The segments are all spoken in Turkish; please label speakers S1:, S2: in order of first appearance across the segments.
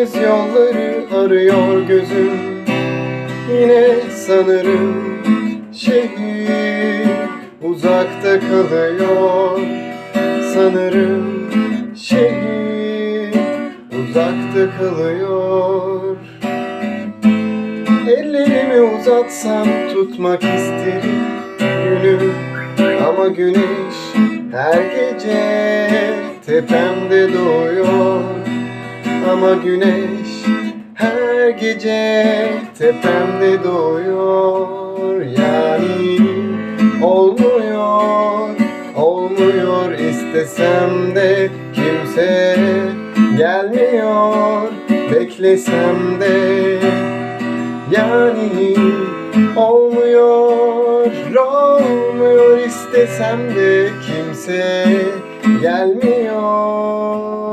S1: yolları arıyor gözüm. Yine sanırım şehir uzakta kalıyor. Sanırım şehir uzakta kalıyor. Ellerimi uzatsam tutmak isterim günü. Ama güneş her gece tepemde doğuyor Ama güneş her gece tepemde doğuyor Yani olmuyor, olmuyor istesem de kimse gelmiyor Beklesem de yani olmuyor, olmuyor istesem de kimse gelmiyor.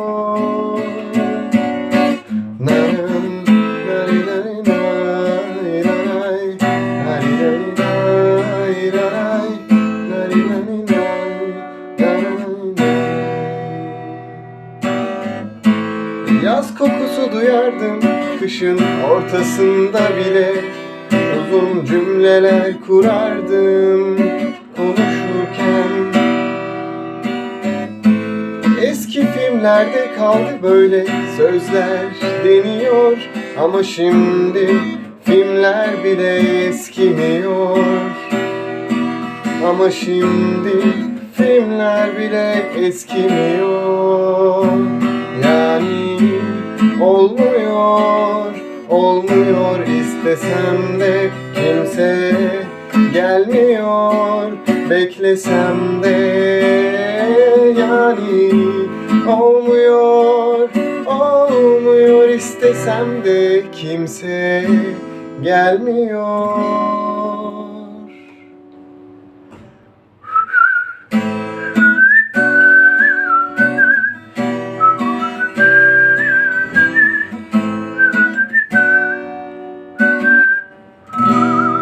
S1: Yaz kokusu duyardım kışın ortasında bile. Uzun cümleler kurardım konuşurken. Eski filmlerde kaldı böyle sözler deniyor. Ama şimdi filmler bile eskimiyor. Ama şimdi filmler bile eskimiyor olmuyor, olmuyor istesem de kimse gelmiyor. Beklesem de yani olmuyor, olmuyor istesem de kimse gelmiyor